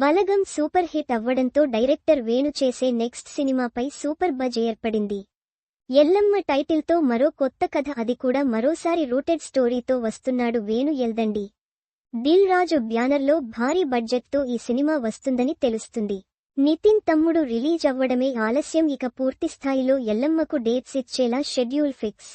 బలగం super hit అవ్వడంతో director Venu చేసే next సినిమాపై సూపర్ బజ్ ఏర్పడింది. ఎల్లమ్మ టైటిల్తో మరో కొత్త కథ అది కూడా మరోసారి రూటెడ్ స్టోరీతో వస్తున్నాడు వేణు ఎల్దండి. దిల్ రాజు బ్యానర్లో భారీ బడ్జెట్తో ఈ సినిమా వస్తుందని తెలుస్తుంది. నితిన్ తమ్ముడు రిలీజ్ అవ్వడమే ఆలస్యం ఇక పూర్తిస్థాయిలో ఎల్లమ్మకు డేట్స్ ఇచ్చేలా షెడ్యూల్ ఫిక్స్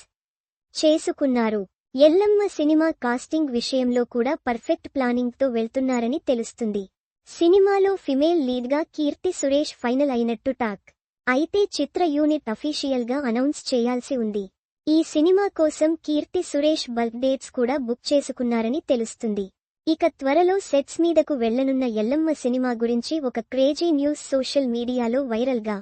చేసుకున్నారు. ఎల్లమ్మ సినిమా కాస్టింగ్ విషయంలో కూడా పర్ఫెక్ట్ ప్లానింగ్తో వెళ్తున్నారని తెలుస్తుంది. సినిమాలో ఫిమేల్ లీడ్గా కీర్తి సురేష్ ఫైనల్ అయినట్టు టాక్. అయితే చిత్ర యూనిట్ అఫీషియల్గా అనౌన్స్ చేయాల్సి ఉంది. ఈ సినిమా కోసం కీర్తి సురేష్ బల్క్ డేట్స్ కూడా బుక్ చేసుకున్నారని తెలుస్తుంది. ఇక త్వరలో సెట్స్ మీదకు వెళ్ళనున్న ఎల్లమ్మ సినిమా గురించి ఒక క్రేజీ న్యూస్ సోషల్ మీడియాలో వైరల్గా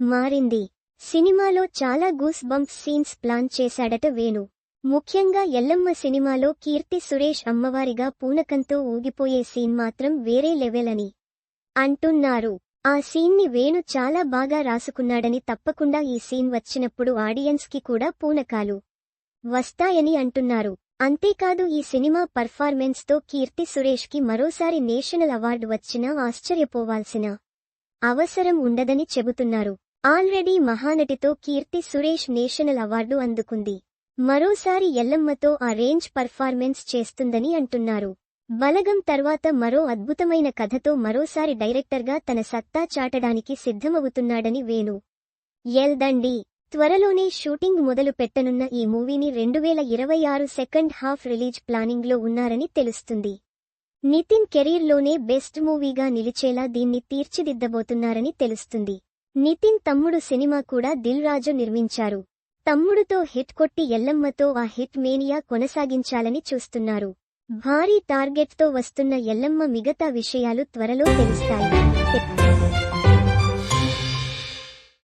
మారింది. సినిమాలో చాలా గూస్ బంప్స్ సీన్స్ ప్లాన్ చేశాడట వేణు. ముఖ్యంగా ఎల్లమ్మ సినిమాలో కీర్తి సురేష్ అమ్మవారిగా పూనకంతో ఊగిపోయే సీన్ మాత్రం వేరే లెవెల్ అని అంటున్నారు. ఆ సీన్ని వేణు చాలా బాగా రాసుకున్నాడని తప్పకుండా ఈ సీన్ వచ్చినప్పుడు ఆడియన్స్కి కూడా పూనకాలు వస్తాయని అంటున్నారు. అంతేకాదు ఈ సినిమా పర్ఫార్మెన్స్తో కీర్తి సురేష్కి మరోసారి నేషనల్ అవార్డు వచ్చినా ఆశ్చర్యపోవాల్సిన అవసరం ఉండదని చెబుతున్నారు. ఆల్రెడీ మహానటితో కీర్తి సురేష్ నేషనల్ అవార్డు అందుకుంది. మరోసారి ఎల్లమ్మతో ఆ రేంజ్ పర్ఫార్మెన్స్ చేస్తుందని అంటున్నారు. బలగం తర్వాత మరో అద్భుతమైన కథతో మరోసారి డైరెక్టర్గా తన సత్తా చాటడానికి సిద్ధమవుతున్నాడని వేణు. ఎల్దండి త్వరలోనే షూటింగ్ మొదలు పెట్టనున్న ఈ మూవీని రెండువేల ఇరవై ఆరు సెకండ్ హాఫ్ రిలీజ్ ప్లానింగ్లో ఉన్నారని తెలుస్తుంది. నితిన్ కెరీర్లోనే బెస్ట్ మూవీగా నిలిచేలా దీన్ని తీర్చిదిద్దబోతున్నారని తెలుస్తుంది. నితిన్ తమ్ముడు సినిమా కూడా దిల్ రాజు నిర్మించారు. తమ్ముడుతో హిట్ కొట్టి ఎల్లమ్మతో ఆ హిట్ మేనియా కొనసాగించాలని చూస్తున్నారు. భారీ టార్గెట్తో వస్తున్న ఎల్లమ్మ మిగతా విషయాలు త్వరలో తెలుస్తాయి.